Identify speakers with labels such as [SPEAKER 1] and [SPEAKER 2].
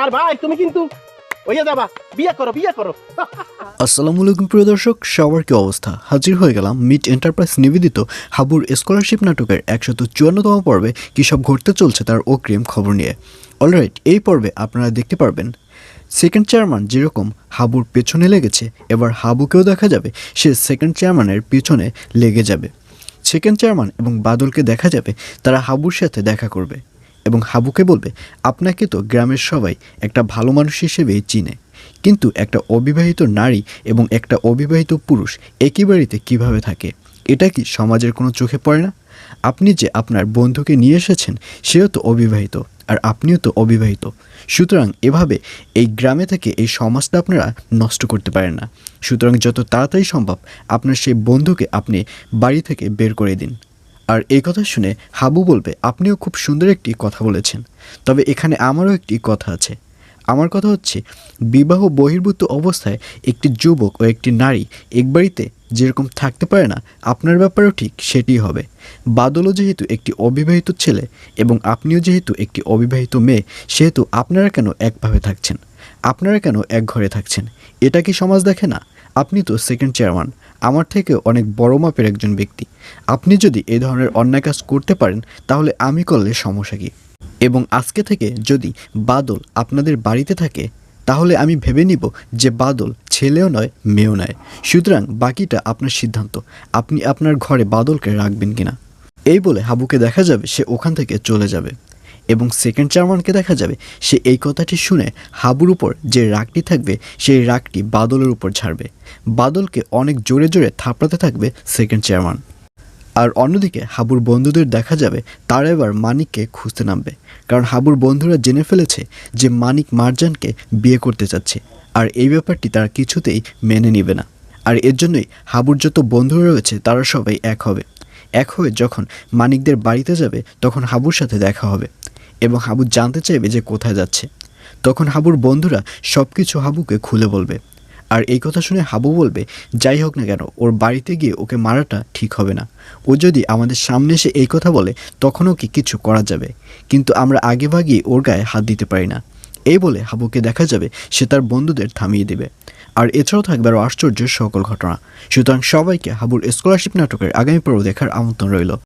[SPEAKER 1] আর ভাই, তুমি কিন্তু হইয়া যাবা। বিয়ে করো বিয়ে করো।
[SPEAKER 2] আসসালামু আলাইকুম, প্রিয় দর্শক। সবার কি অবস্থা? হাজির হয়ে গেলাম মিট এন্টারপ্রাইজ নিবেদিত হাবুর স্কলারশিপ নাটকের একশত চুয়ান্নতম পর্বে কী সব ঘটতে চলছে তার অগ্রিম খবর নিয়ে। অলরাইট, এই পর্বে আপনারা দেখতে পারবেন, সেকেন্ড চেয়ারম্যান যেরকম হাবুর পেছনে লেগেছে, এবার হাবুকেও দেখা যাবে, সে সেকেন্ড চেয়ারম্যানের পেছনে লেগে যাবে। সেকেন্ড চেয়ারম্যান এবং বাদলকে দেখা যাবে, তারা হাবুর সাথে দেখা করবে। এবং হাবুকে বলবে, আপনাকে তো গ্রামের সবাই একটা ভালো মানুষ হিসেবেই চিনে। কিন্তু একটা অবিবাহিত নারী এবং একটা অবিবাহিত পুরুষ একই বাড়িতে কীভাবে থাকে? এটা কি সমাজের কোনো চোখে পড়ে না? আপনি যে আপনার বন্ধুকে নিয়ে এসেছেন, সেও তো অবিবাহিত, আর আপনিও তো অবিবাহিত। সুতরাং এভাবে এই গ্রামে থেকে এই সমাজটা আপনারা নষ্ট করতে পারেন না। সুতরাং যত তাড়াতাড়ি সম্ভব আপনার সেই বন্ধুকে আপনি বাড়ি থেকে বের করে দিন। আর এই কথা শুনে হাবু বলবে, আপনিও খুব সুন্দর একটি কথা বলেছেন। তবে এখানে আমারও একটি কথা আছে। আমার কথা হচ্ছে, বিবাহ বহির্ভূত অবস্থায় একটি যুবক ও একটি নারী এক বাড়িতে যেরকম থাকতে পারে না, আপনার ব্যাপারেও ঠিক সেটি হবে। বাদলও যেহেতু একটি অবিবাহিত ছেলে এবং আপনিও যেহেতু একটি অবিবাহিত মেয়ে, সেহেতু আপনারা কেন একভাবে থাকছেন? আপনারা কেন এক ঘরে থাকছেন? এটা কি সমাজ দেখে না? আপনি তো সেকেন্ড চেয়ারম্যান আমার থেকে অনেক বড় মাপের একজন ব্যক্তি। আপনি যদি এই ধরনের অন্যায় কাজ করতে পারেন, তাহলে আমি করলে সমস্যা কী? এবং আজকে থেকে যদি বাদল আপনাদের বাড়িতে থাকে, তাহলে আমি ভেবে নিব যে বাদল ছেলেও নয়, মেয়েও নয়। সুতরাং বাকিটা আপনার সিদ্ধান্ত। আপনি আপনার ঘরে বাদলকে রাখবেন কিনা? এই বলে হাবুকে দেখা যাবে সে ওখান থেকে চলে যাবে। এবং সেকেন্ড চেয়ারম্যানকে দেখা যাবে। সে এই কথাটি শুনে হাবুর উপর যে রাগটি থাকবে, সেই রাগটি বাদলের উপর ছাড়বে বাদলকে অনেক জোরে জোরে থাপড়াতে থাকবে সেকেন্ড চেয়ারম্যান আর অন্যদিকে হাবুর বন্ধুদের দেখা যাবে, তারা এবার মানিককে খুঁজতে নামবে। কারণ হাবুর বন্ধুরা জেনে ফেলেছে যে মানিক মারজানকে বিয়ে করতে চাচ্ছে। আর এই ব্যাপারটি তারা কিছুতেই মেনে নেবে না। আর এর জন্যই হাবুর যত বন্ধুরা রয়েছে, তারা সবাই এক হবে। এক হয়ে যখন মানিকদের বাড়িতে যাবে, তখন হাবুর সাথে দেখা হবে। এবং হাবু জানতে চাইবে যে কোথায় যাচ্ছে। তখন হাবুর বন্ধুরা সব কিছু হাবুকে খুলে বলবে। আর এই কথা শুনে হাবু বলবে, যাই হোক না কেন, ওর বাড়িতে গিয়ে ওকে মারাটা ঠিক হবে না। ও যদি আমাদের সামনে এসে এই কথা বলে তখনও কি কিছু করা যাবে। কিন্তু আমরা আগে ভাগিয়ে ওর গায়ে হাত দিতে পারি না। এই বলে হাবুকে দেখা যাবে, সে তার বন্ধুদের থামিয়ে দেবে। আর এছাড়াও থাকবে আরও আশ্চর্যের সকল ঘটনা। সুতরাং সবাইকে হাবুর স্কলারশিপ নাটকের আগামী পর্ব দেখার আমন্ত্রণ রইল।